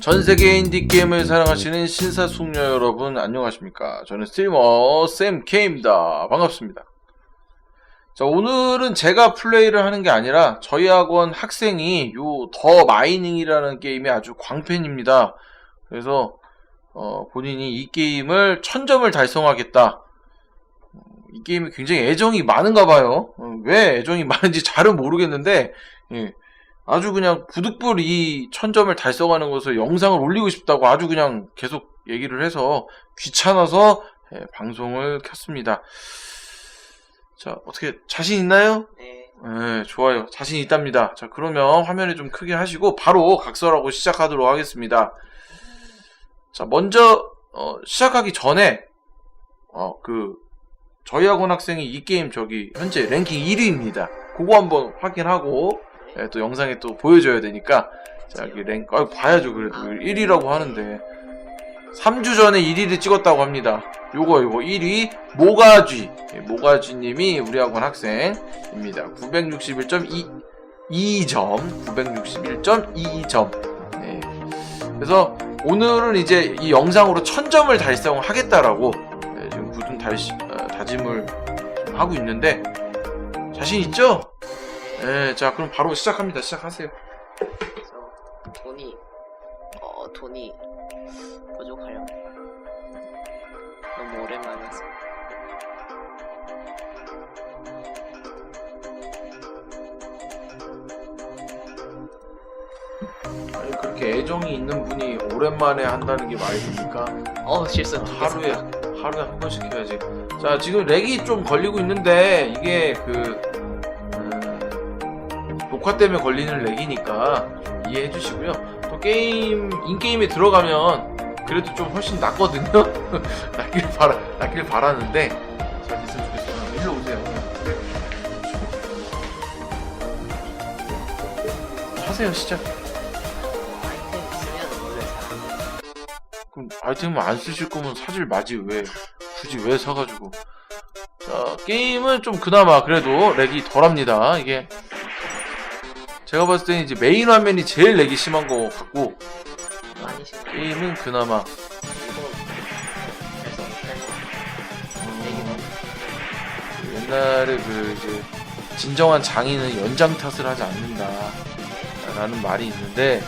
전 세계 인디 게임을 사랑하시는 신사숙녀 여러분 안녕하십니까? 저는 스트리머 샘 K입니다. 반갑습니다. 자, 오늘은 제가 플레이를 하는 게 아니라 저희 학원 학생이 요 더 마이닝이라는 게임이 아주 광팬입니다. 그래서 어, 본인이 이 게임을 천점을 달성하겠다. 어, 이 게임이 굉장히 애정이 많은가 봐요. 어, 왜 애정이 많은지 잘은 모르겠는데 예, 아주 그냥 부득불 이 천점을 달성하는 것을 영상을 올리고 싶다고 아주 그냥 계속 얘기를 해서 귀찮아서 예, 방송을 켰습니다. 자, 어떻게 자신 있나요? 네. 네, 좋아요. 자신 있답니다. 자, 그러면 화면을 좀 크게 하시고 바로 각설하고 시작하도록 하겠습니다. 자, 먼저 어, 시작하기 전에 어, 그 저희 학원 학생이 이 게임 저기 현재 랭킹 1위입니다. 그거 한번 확인하고 예, 또 영상에 또 보여줘야 되니까 자, 여기 랭 아, 봐야죠. 그래도 1위라고 하는데 3주 전에 1위를 찍었다고 합니다. 요거 요거 1위 모가쥐 예, 모가쥐님이 우리 학원 학생입니다. 961.2 2점 961.22점 네. 그래서 오늘은 이제 이 영상으로 1000점을 달성하겠다라고 네, 지금 굳은 달, 어, 다짐을 하고 있는데 자신 있죠? 네, 자 그럼 바로 시작합니다. 시작하세요. 그래서 돈이 어 돈이 부족하려나 너무 오랜만이어서 아니 그렇게 애정이 있는 분이 오랜만에 한다는 게 말이 됩니까? 어 실수 두 개. 하루에. 하루에 한 번씩 해야지. 자 지금 렉이 좀 걸리고 있는데 이게 그 음, 녹화 때문에 걸리는 렉이니까 좀 이해해 주시고요. 또 게임 인 게임에 들어가면 그래도 좀 훨씬 낫거든요. 낫길 바라 낫길 바라는데 잘 됐으면 좋겠어요. 일로 오세요. 하세요 시작. 아이템 있으면 원래 돼. 그럼 아이템을 안 쓰실 거면 사질 마지 왜 굳이 왜 사가지고 자 게임은 좀 그나마 그래도 렉이 덜합니다 이게 제가 봤을 때는 이제 메인 화면이 제일 렉이 심한 거 같고 많이. 게임은 그나마 그래서 어, 옛날에 그 이제 진정한 장인은 연장 탓을 하지 않는다 라는 말이 있는데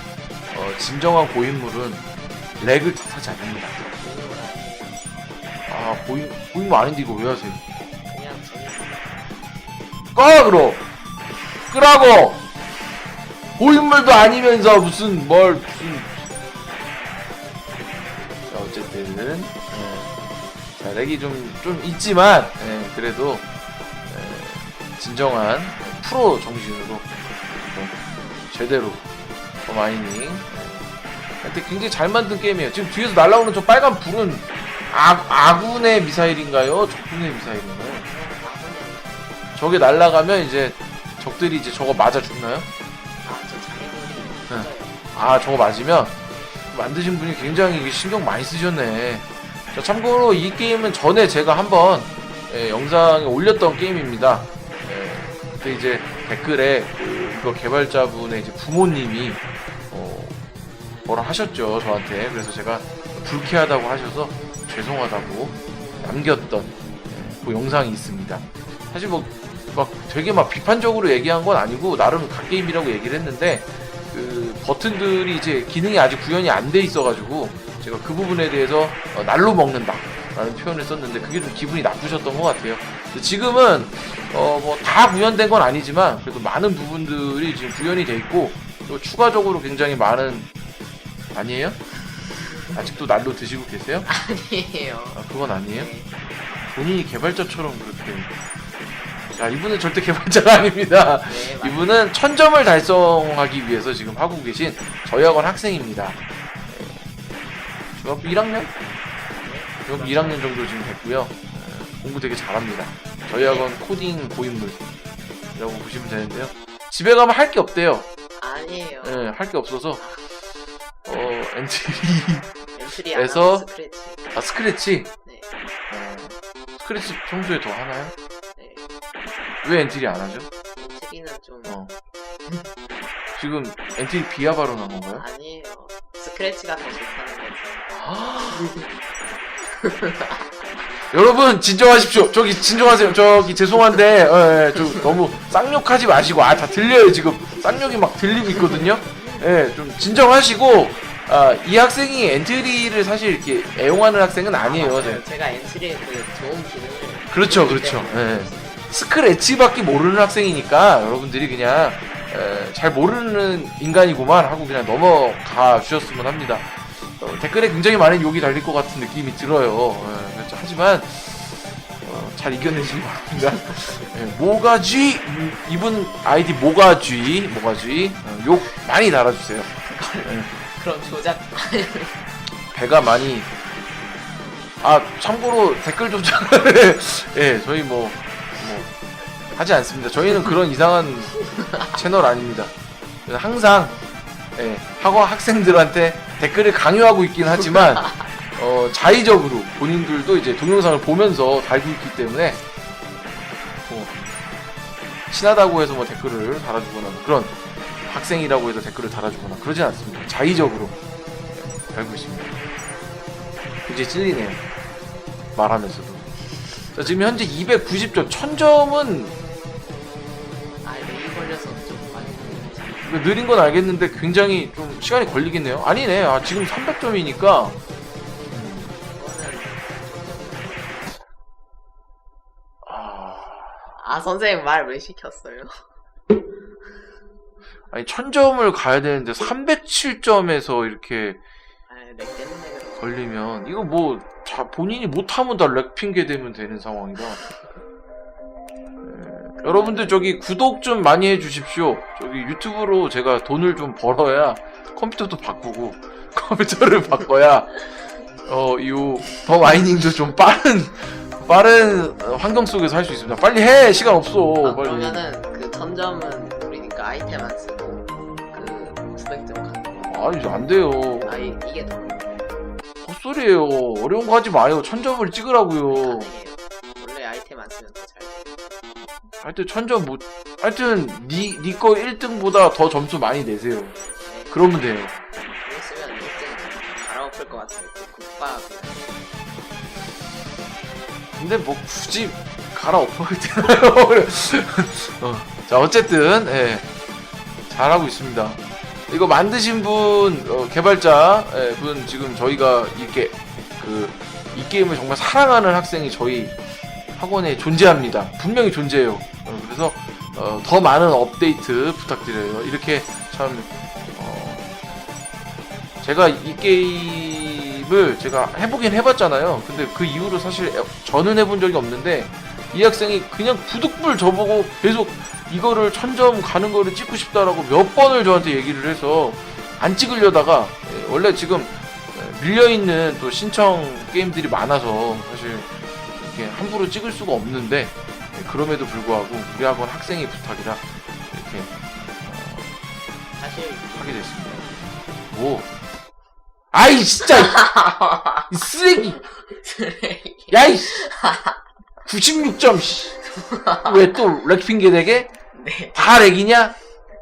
어, 진정한 고인물은 렉을 탓하지 않는다 아 고인 고인물 아닌데 이거 왜 하세요? 그냥. 꺼 그럼 끄라고 고인물도 아니면서 무슨 뭘 무슨 자 어쨌든 예. 자 렉이 좀 좀 있지만 예, 그래도 예, 진정한 프로 정신으로 좀 제대로 더 마이닝 예. 하여튼 굉장히 잘 만든 게임이에요 지금 뒤에서 날라오는 저 빨간 불은 아, 아군의 미사일인가요? 적군의 미사일인가요? 저게 날아가면 이제 적들이 이제 저거 맞아 죽나요? 아 저거 맞으면 만드신 분이 굉장히 신경 많이 쓰셨네. 자, 참고로 이 게임은 전에 제가 한번 예, 영상에 올렸던 게임입니다. 예, 그때 이제 댓글에 그, 이거 개발자분의 이제 부모님이 어, 뭐라 하셨죠 저한테. 그래서 제가 불쾌하다고 하셔서 죄송하다고 남겼던 예, 그 영상이 있습니다. 사실 뭐 막 되게 막 비판적으로 얘기한 건 아니고 나름 갓게임이라고 얘기를 했는데 그 버튼들이 이제 기능이 아직 구현이 안 돼 있어가지고 제가 그 부분에 대해서 어, 날로 먹는다 라는 표현을 썼는데 그게 좀 기분이 나쁘셨던 것 같아요 지금은 어 뭐 다 구현된 건 아니지만 그래도 많은 부분들이 지금 구현이 돼 있고 또 추가적으로 굉장히 많은 아니에요? 아직도 날로 드시고 계세요? 아니에요. 아 그건 아니에요? 네. 본인이 개발자처럼 그렇게 자 이분은 절대 개발자가 아닙니다 네, 맞- 이분은 천점을 달성하기 위해서 지금 하고 계신 저희 학원 학생입니다. 네. 중학교 1학년? 중학교 1학년 정도 지금 됐고요. 네, 공부 되게 잘합니다. 저희 학원 코딩 고인물이라고 보시면 되는데요. 집에 가면 할 게 없대요. 아니에요. 네, 할게 없어서 어 엔트리 엔트리 에서- 안 하고 스크래치. 아 스크래치 네. 어, 스크래치 평소에 더 하나요? 네. 왜 엔트리 안 하죠? 엔트리는 좀 어. 지금 엔트리 비하바로 난 건가요? 아니에요. 스크래치가 더 좋다는 거지. 여러분 진정하십시오. 저기 진정하세요. 저기 죄송한데 예, 예, 저 너무 쌍욕하지 마시고 아 다 들려요 지금 쌍욕이 막 들리고 있거든요. 예, 좀 진정하시고 아, 이 학생이 엔트리를 사실 이렇게 애용하는 학생은 아니에요. 맞아요. 네. 제가 엔트리에 그 좋은 기능을. 그렇죠, 그렇죠. 예. 스크래치밖에 모르는 학생이니까 여러분들이 그냥 에, 잘 모르는 인간이구만 하고 그냥 넘어가 주셨으면 합니다. 어, 댓글에 굉장히 많은 욕이 달릴 것 같은 느낌이 들어요. 예, 그렇죠. 하지만 어, 잘 이겨내시기 바랍니다. 예, 모가쥐 음, 이분 아이디 모가쥐 모가쥐 어, 욕 많이 달아주세요. 예, 그럼 조작. 배가 많이 아 참고로 댓글 조작을 예 저희 뭐, 뭐 하지 않습니다 저희는 그런 이상한 채널 아닙니다 항상 예 학원 학생들한테 댓글을 강요하고 있긴 하지만 어 자의적으로 본인들도 이제 동영상을 보면서 달고 있기 때문에 뭐 친하다고 해서 뭐 댓글을 달아주거나 뭐 그런 학생이라고 해서 댓글을 달아주거나 그러진 않습니다 자의적으로 달고 있습니다. 이제 찔리네요. 말하면서도. 자, 지금 현재 290점, 1000점은 아, 렉이 걸려서 좀 많이 걸리지. 느린 건 알겠는데 굉장히 좀 시간이 걸리겠네요. 아니네. 아, 지금 300점이니까. 이거는 아, 아 선생님 말 왜 시켰어요? 아니, 1000점을 가야 되는데 307점에서 이렇게 아렉 때문에 그래. 걸리면, 이거 뭐, 자, 본인이 못하면 다 렉 핑계 대면 되는 상황이라. 예, 여러분들 저기 구독 좀 많이 해주십시오. 저기 유튜브로 제가 돈을 좀 벌어야 컴퓨터도 바꾸고 컴퓨터를 바꿔야 어이더 마이닝도 좀 빠른 빠른 어, 환경 속에서 할 수 있습니다. 빨리 해 시간 없어. 아, 빨리. 그러면은 그 천점은 우리니까 아이템 안 쓰고 그 900점 가는 거. 아니 안 돼요. 아 이, 이게 더헛 소리예요. 어려운 거 하지 마요. 천점을 찍으라고요. 가능해요. 원래 아이템 안 쓰면 더 잘. 돼. 하여튼 천점 못. 하여튼 니니거 1등보다 더 점수 많이 내세요. 그러면 돼요. 이거 쓰면 1등 갈아엎을 것그 국밥. 근데 뭐 굳이 갈아엎어야 되나요? 어, 자 어쨌든 예, 잘하고 있습니다. 이거 만드신 분 어, 개발자 예, 분 지금 저희가 이렇게 그 이 게임을 정말 사랑하는 학생이 저희 학원에 존재합니다. 분명히 존재해요. 어, 그래서 어, 더 많은 업데이트 부탁드려요. 이렇게 참 어, 제가 이 게임을 제가 해보긴 해봤잖아요. 근데 그 이후로 사실 저는 해본 적이 없는데 이 학생이 그냥 부득불 저보고 계속 이거를 천점 가는 거를 찍고 싶다라고 몇 번을 저한테 얘기를 해서 안 찍으려다가 예, 원래 지금 예, 밀려있는 또 신청 게임들이 많아서 사실 이렇게 함부로 찍을 수가 없는데 예, 그럼에도 불구하고 우리 학원 학생의 부탁이라 이렇게 사실 하게 됐습니다. 오. 아이 진짜 이 쓰레기. 쓰레기. 야이 96점 왜또 렉핑계 되게 네. 다 렉이냐?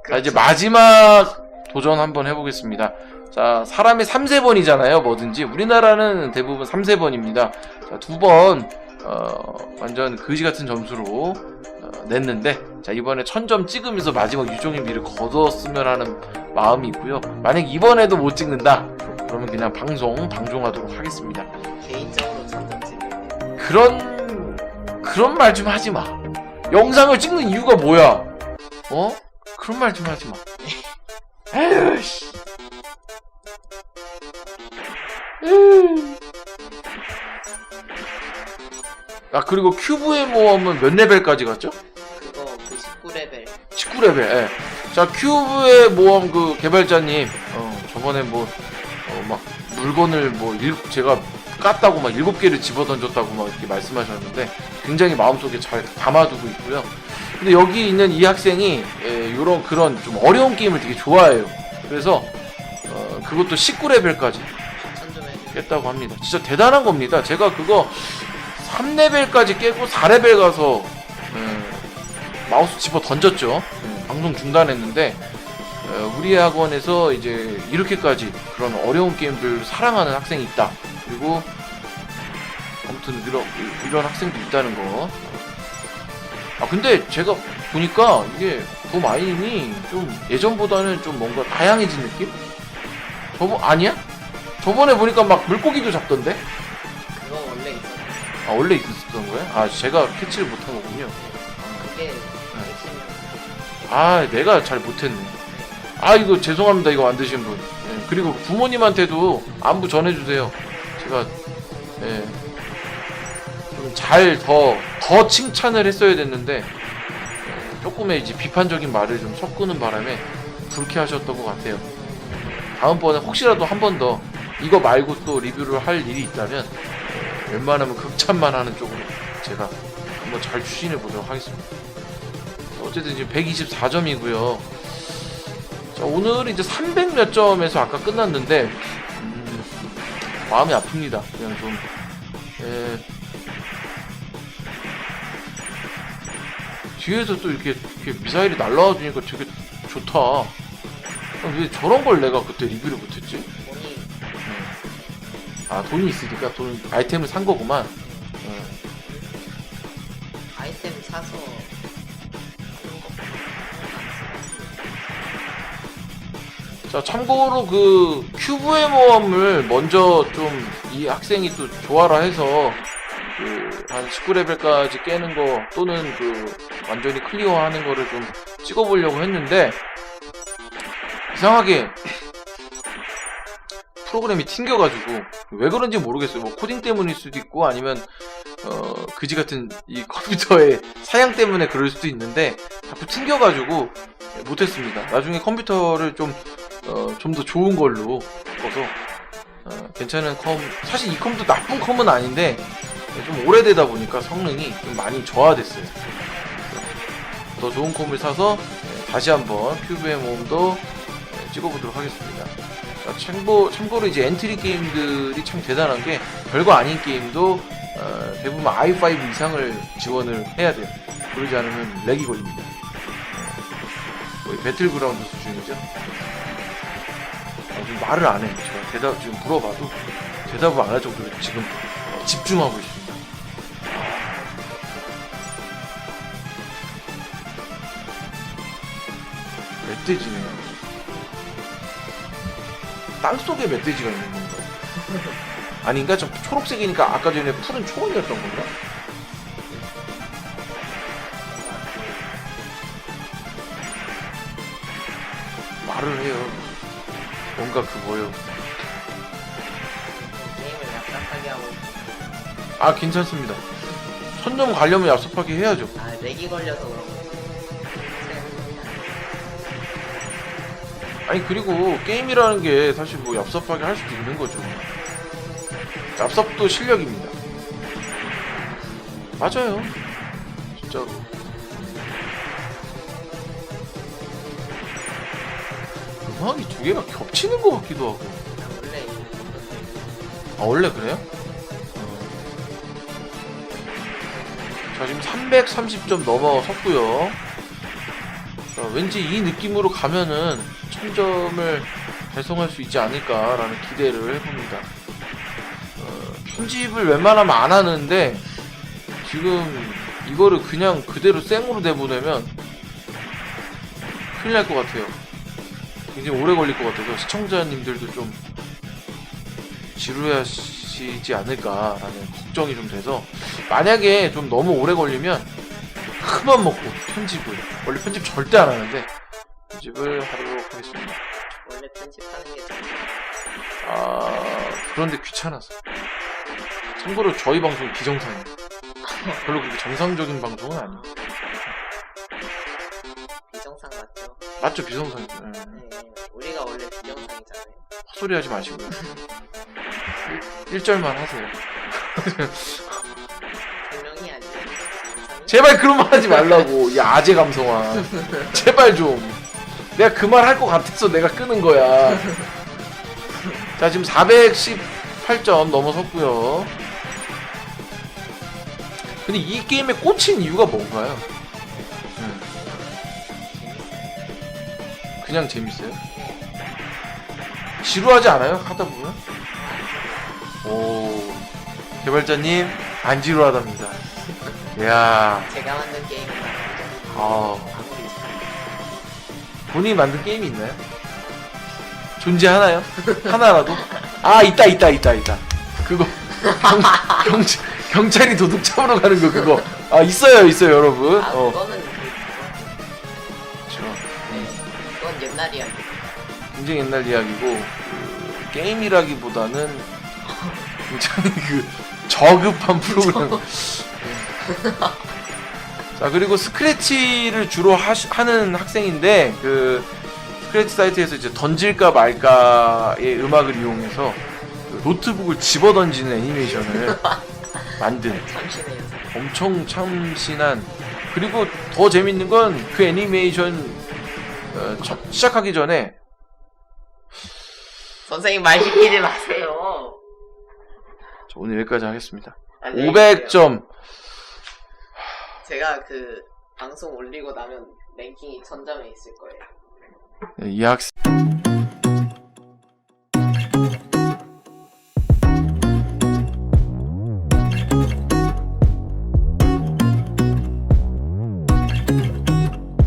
자 이제 마지막 도전 한번 해보겠습니다. 자 사람이 3세 번이잖아요 뭐든지 우리나라는 대부분 3세 번입니다. 자 두 번 어, 완전 거지 같은 점수로 어, 냈는데 자 이번에 1000점 찍으면서 마지막 유종의 미를 거뒀으면 하는 마음이 있고요. 만약 이번에도 못 찍는다 그러면 그냥 방송 방종하도록 하겠습니다. 개인적으로 천점 찍을게요. 그런 그런 말 좀 하지 마. 영상을 찍는 이유가 뭐야? 어? 그런 말 좀 하지 마. 에휴 씨. 에휴. 아 그리고 큐브의 모험은 몇 레벨까지 갔죠? 그거 그 19레벨 19레벨. 예. 자 큐브의 모험 그 개발자님 어, 저번에 뭐 어, 막 물건을 뭐 일, 제가 깠다고 막 일곱 개를 집어 던졌다고 막 이렇게 말씀하셨는데 굉장히 마음속에 잘 담아두고 있고요. 근데 여기 있는 이 학생이 예, 이런 그런 좀 어려운 게임을 되게 좋아해요. 그래서 어, 그것도 19레벨까지 천점 해주세요. 깼다고 합니다. 진짜 대단한 겁니다. 제가 그거 3레벨까지 깨고 4레벨 가서 예, 마우스 집어 던졌죠. 예, 방송 중단했는데 어, 우리 학원에서 이제 이렇게까지 그런 어려운 게임들 사랑하는 학생이 있다. 그리고 아무튼 이런, 이런 학생도 있다는 거. 아 근데 제가 보니까 이게 도마인이 좀 예전보다는 좀 뭔가 다양해진 느낌? 저번 아니야? 저번에 보니까 막 물고기도 잡던데? 그거 원래 있었는데 아 원래 있었던 거야? 아 제가 캐치를 못한 거군요. 그게 핵심이었어요. 아 내가 잘 못했네. 아 이거 죄송합니다 이거 만드신 분. 예, 그리고 부모님한테도 안부 전해주세요. 제가 예, 좀 잘 더 더 칭찬을 했어야 됐는데 예, 조금의 이제 비판적인 말을 좀 섞는 바람에 불쾌하셨던 것 같아요. 다음번에 혹시라도 한 번 더 이거 말고 또 리뷰를 할 일이 있다면 예, 웬만하면 극찬만 하는 쪽으로 제가 한번 잘 추진해 보도록 하겠습니다. 어쨌든 지금 124점이고요. 자, 오늘 이제 300 몇 점에서 아까 끝났는데 음, 마음이 아픕니다. 그냥 좀 예. 뒤에서 또 이렇게, 이렇게 미사일이 날라와 주니까 되게 좋다. 아, 왜 저런 걸 내가 그때 리뷰를 못했지? 돈이 아 돈이 있으니까 돈 아이템을 산 거구만. 어. 아이템 사서 자, 참고로 그 큐브의 모험을 먼저 좀 이 학생이 또 좋아라 해서 그한 19레벨까지 깨는 거 또는 그 완전히 클리어하는 거를 좀 찍어보려고 했는데 이상하게 프로그램이 튕겨가지고 왜 그런지 모르겠어요. 뭐 코딩 때문일 수도 있고 아니면 어 그지 같은 이 컴퓨터의 사양 때문에 그럴 수도 있는데 자꾸 튕겨가지고 못했습니다. 나중에 컴퓨터를 좀 어, 좀 더 좋은 걸로 바꿔서 어, 괜찮은 컴 사실 이 컴도 나쁜 컴은 아닌데 좀 오래되다 보니까 성능이 좀 많이 저하됐어요. 더 좋은 컴을 사서 예, 다시 한번 큐브의 모험도 예, 찍어보도록 하겠습니다. 자, 참고, 참고로 이제 엔트리 게임들이 참 대단한 게 별거 아닌 게임도 어, 대부분 i5 이상을 지원을 해야 돼요. 그러지 않으면 렉이 걸립니다. 어, 거의 배틀그라운드 수준이죠. 아, 지금 말을 안 해. 제가 대답 지금 물어봐도 대답을 안 할 정도로 지금 어, 집중하고 있습니다. 멧돼지네요. 땅 속에 멧돼지가 있는 건가요? 아닌가? 좀 초록색이니까 아까 전에 푸른 초원이었던 건가? 말을 해요. 뭔가 그 뭐요? 게임을 얍삽하게 하고 아 괜찮습니다. 선점 가려면 얍삽하게 해야죠. 아 렉이 걸려서 그런 거 아니 그리고 게임이라는 게 사실 뭐 얍삽하게 할 수도 있는 거죠. 얍삽도 실력입니다. 맞아요. 진짜로. 음악이 두 개가 겹치는 것 같기도 하고. 아, 원래 그래요? 어. 자 지금 330점 넘어섰고요. 자 왠지 이 느낌으로 가면은 1000점을 달성할 수 있지 않을까라는 기대를 해봅니다. 어, 편집을 웬만하면 안 하는데 지금 이거를 그냥 그대로 생으로 내보내면 큰일 날 것 같아요. 굉장히 오래 걸릴 것 같아서 시청자님들도 좀 지루하시지 않을까라는 걱정이 좀 돼서 만약에 좀 너무 오래 걸리면 큰맘 먹고 편집을 원래 편집 절대 안 하는데 편집을 하도록 하겠습니다. 원래 편집하는 게 좀. 아 그런데 귀찮아서 참고로 저희 방송 비정상이에요. 별로 그렇게 정상적인 방송은 아니에요. 비정상 맞죠? 맞죠 비정상이죠. 예. 네, 우리가 원래 비정상이잖아요. 헛소리 하지 마시고요. 1, 절만 하세요. 분명히 아니에요. 제발 그런 말 하지 말라고. 이 아재 감성아. 제발 좀. 내가 그 말 할 것 같아서 내가 끄는 거야. 자, 지금 418점 넘어섰고요. 근데 이 게임에 꽂힌 이유가 뭔가요? 음. 그냥 재밌어요? 지루하지 않아요? 하다 보면? 오, 개발자님, 안 지루하답니다. 이야, 제가 만든 게임은 아, 본인이 만든 게임이 있나요? 존재하나요? 하나라도? 아, 있다, 있다, 있다, 있다. 그거, 경, 경, 경찰이 도둑 잡으러 가는 거, 그거. 아, 있어요, 있어요, 여러분. 아 어, 그거는 그, 그렇죠. 네, 그건 옛날 이야기 굉장히 옛날 이야기고 그 게임이라기보다는 굉장히 그 저급한 프로그램. 자 그리고 스크래치를 주로 하시, 하는 학생인데 그 스크래치 사이트에서 이제 던질까 말까의 음악을 이용해서 그 노트북을 집어 던지는 애니메이션을 만든 엄청 참신한 그리고 더 재밌는 건 그 애니메이션 어, 첫- 시작하기 전에 선생님 말 시키지 마세요 자, 오늘 여기까지 하겠습니다. 안녕히 계세요. 500점. 제가 그 방송 올리고 나면 랭킹이 천점에 있을 거예요 이 학생.